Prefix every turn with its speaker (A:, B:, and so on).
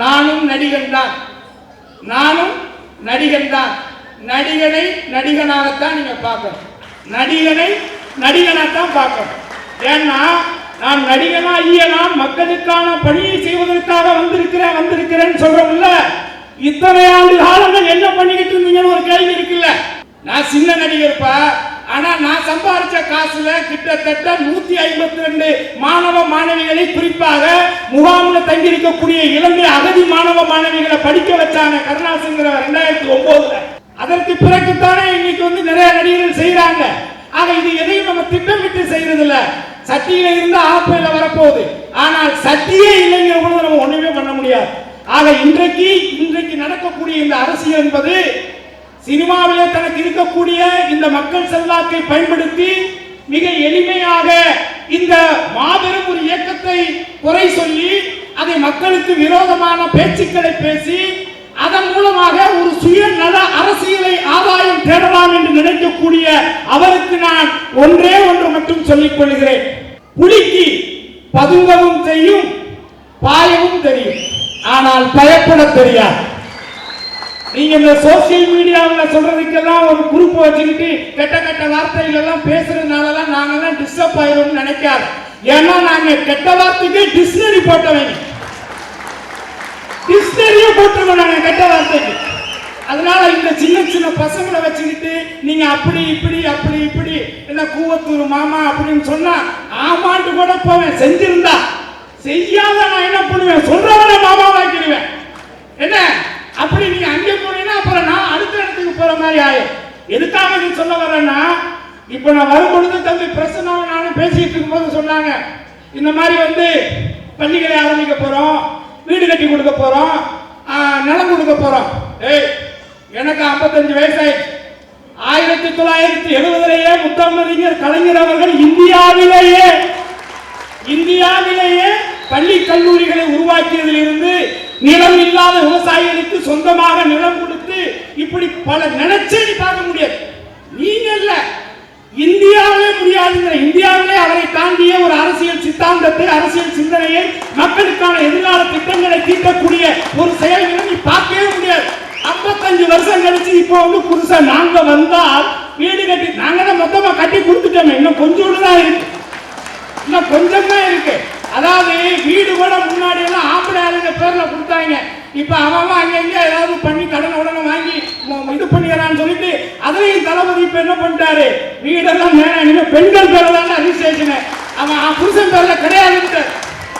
A: நானும் நடிகன் தான். நானும் நடிகன் தான். நடிகனை நடிகனாகத்தான் நீங்க பார்க்கணும். நடிகனை நடிகனாகத்தான் பார்க்கணும். ஏன்னா நான் நடிகனாகிய நான் மக்களுக்கான பணியை செய்வதற்காக வந்திருக்கிறேன் வந்திருக்கிறேன்னு சொல்றோம்ல. இத்தனை ஆண்டு காலங்கள் என்ன பண்ணிக்கிட்டு இருந்தீங்கன்னு ஒரு கேள்வி இருக்குல்ல. நான் சின்ன நடிகர்ப்பா ஆனா நான் சம்பாதிச்ச காசுல கிட்டத்தட்ட நூத்தி ஐம்பத்தி ரெண்டு மாணவ மாணவிகளை குறிப்பாக முகாமில் தங்கியிருக்கக்கூடிய இலங்கை அகதி மாணவ மாணவிகளை படிக்க வச்சாங்க கருணாசுங்கிற ரெண்டாயிரத்தி ஒன்பதுல அதற்கு பிறகுத்தானே இன்னைக்கு வந்து நிறைய நடிகர்கள் செய்யறாங்க ஆக இது எதையும் நம்ம திட்டமிட்டு செய்யறது இல்ல சட்டியில இருந்து ஆப்பையில வரப்போகுது. ஆனால் சட்டியே இல்லைங்கிற பொழுது நம்ம ஒண்ணுமே பண்ண முடியாது. ஆக இன்றைக்கு இன்றைக்கு நடக்கக்கூடிய இந்த அரசியல் என்பது சினிமாவிலே தனக்கு இருக்கக்கூடிய இந்த மக்கள் செல்வாக்கை பயன்படுத்தி மிக எளிமையாக இந்த மாபெரும் ஒரு இயக்கத்தை குறை சொல்லி அதை மக்களுக்கு விரோதமான பேச்சுக்களை பேசி அதன் மூலமாக ஒரு சுயநல அரசியலை ஆதாயம் தேடலாம் என்று நினைக்கக்கூடிய அவருக்கு நான் ஒன்றே ஒன்று மட்டும் சொல்லிக் கொள்கிறேன். புலிக்கு பதுங்கவும் செய்யும் பாயவும் தெரியும். ஆனால் பயப்பட தெரியாது. நீங்க இந்த சோசியல் மீடியாவில் சொல்றதுக்கெல்லாம் ஒரு குரூப் வச்சுக்கிட்டு கெட்ட கெட்ட வார்த்தைகள் எல்லாம் பேசுறதுனாலலாம் நாங்கெல்லாம் டிஸ்டர்ப் ஆயிரும் நினைக்காது. ஏன்னா நாங்க கெட்ட வார்த்தைக்கு டிக்ஷனரி போட்டவங்க. டிக்ஷனரியே போட்டிருக்கோம் நாங்க கெட்ட வார்த்தைக்கு. அதனால இந்த சின்ன சின்ன பசங்களை வச்சுக்கிட்டு நீங்க அப்படி இப்படி அப்படி இப்படி என்ன கூவத்தூர் மாமா அப்படின்னு சொன்னா ஆமாண்டு கூட போவேன். செஞ்சிருந்தா. செய்யாத நான் என்ன பண்ணுவேன்? சொல்றவன மாமா வாக்கிடுவேன் என்ன அப்படி நீங்க அங்கே போனீங்கன்னா அப்புறம் நான் அடுத்த இடத்துக்கு போற மாதிரி ஆயும் எதுக்காக சொல்ல வரேன்னா இப்போ நான் வரும்பொழுது தம்பி பிரசன்னாவும் நானும் பேசிட்டு இருக்கும்போது சொன்னாங்க. இந்த மாதிரி வந்து பள்ளிகளை ஆரம்பிக்க போறோம் வீடு கட்டி கொடுக்க போறோம் நிலம் கொடுக்க போறோம். ஏய் எனக்கு 55 வயசாயிடுச்சு. ஆயிரத்தி தொள்ளாயிரத்தி எழுபதுலேயே முத்தமிழறிஞர் கலைஞர் அவர்கள் இந்தியாவிலேயே இந்தியாவிலேயே பள்ளி கல்லூரிகளை உருவாக்கியதிலிருந்து நிலம் இல்லாத விவசாயிகளுக்கு சொந்தமாக நிலம் கொடுத்து இப்படி பல நினைச்சே நீ பார்க்க முடியாது. இல்ல. இந்தியாவிலே முடியாதுங்கிற இந்தியாவிலே அவரை தாண்டிய ஒரு அரசியல் சித்தாந்தத்தை அரசியல் சிந்தனையை மக்களுக்கான எதிர்கால திட்டங்களை தீட்டக்கூடிய ஒரு செயல்களை நீ பார்க்கவே முடியாது. 55 வருஷம் கழிச்சு இப்போ வந்து புதுசா நாங்க வந்தால் வீடு கட்டி நாங்க தான் மொத்தமா கட்டி கொடுத்துட்டோமே. இன்னும் கொஞ்சோண்டு தான் இருக்கு. இன்னும் கொஞ்சம் தான் இருக்கு. அதாவது வீடு கூட முன்னாடி எல்லாம் ஆம்பளை ஆளுங்க பேர்ல கொடுத்தாங்க. இப்ப அவன் அங்க இங்க ஏதாவது பண்ணி கடனை உடனே இது பண்ணிடுறான்னு சொல்லிட்டு அதுலயும் தளபதி இப்ப என்ன பண்ணிட்டாரு? வீடெல்லாம் வேணாம் இனிமேல் பெண்கள் பேர்ல தான் அவன் புருஷன் பேர்ல கிடையாதுன்ட்டு